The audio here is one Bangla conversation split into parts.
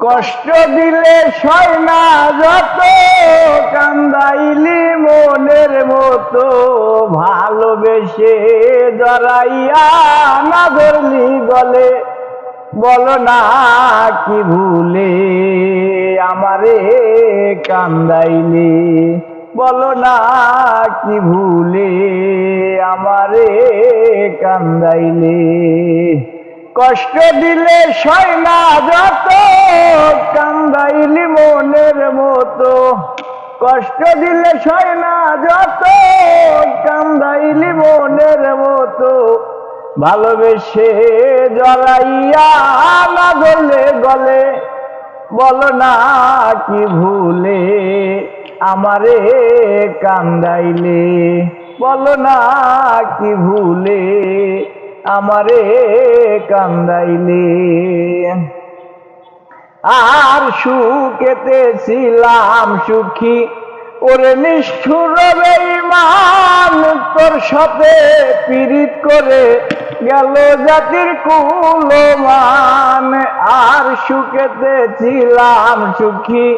কষ্ট দিলে সয় না যত, কান্দাইলি মনের মতো, ভালোবেসে জড়াইয়া না ধরলি গলে। বলো না কি ভুলে আমারে কান্দাইলি। বলো না কি ভুলে আমারে কান্দাইলি। কষ্ট দিলে সয় না যত মতো কষ্ট দিলে সয় না যত, কান্দাইলি মনের মতো। ভালোবেসে জড়াইয়া না গলে গলে, বলো না কি ভুলে আমারে কান্দাইলে। বলো না কি ভুলে আমারে কান্দাইলে। আর সুখেতে ছিলাম সুখী। ওরে নিষ্ঠুর বেঈমান, তোর সাথে পীড়িত করে গেল জাতির কুলমান। আর সুখেতে ছিলাম সুখী।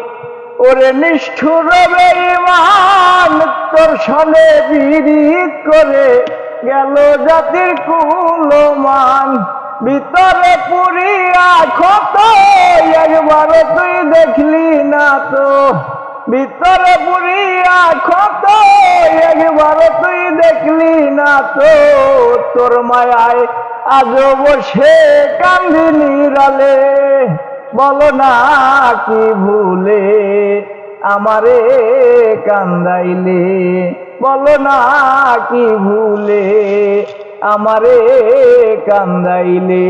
ওরে নিষ্ঠুর বেঈমান, তোর সনে পীড়িত করে গেল জাতির কুলমান। ভিতরে পুরিয়া ক্ষত ভিতরে পুরিয়া ক্ষত, একবার তুই দেখলি না তো তোর মায়ায়। আজ বসে কান্দি নিরালে বলো না কি ভুলে আমারে কান্দাইলে। বলো না কি ভুলে আমারে কান্দাইলে।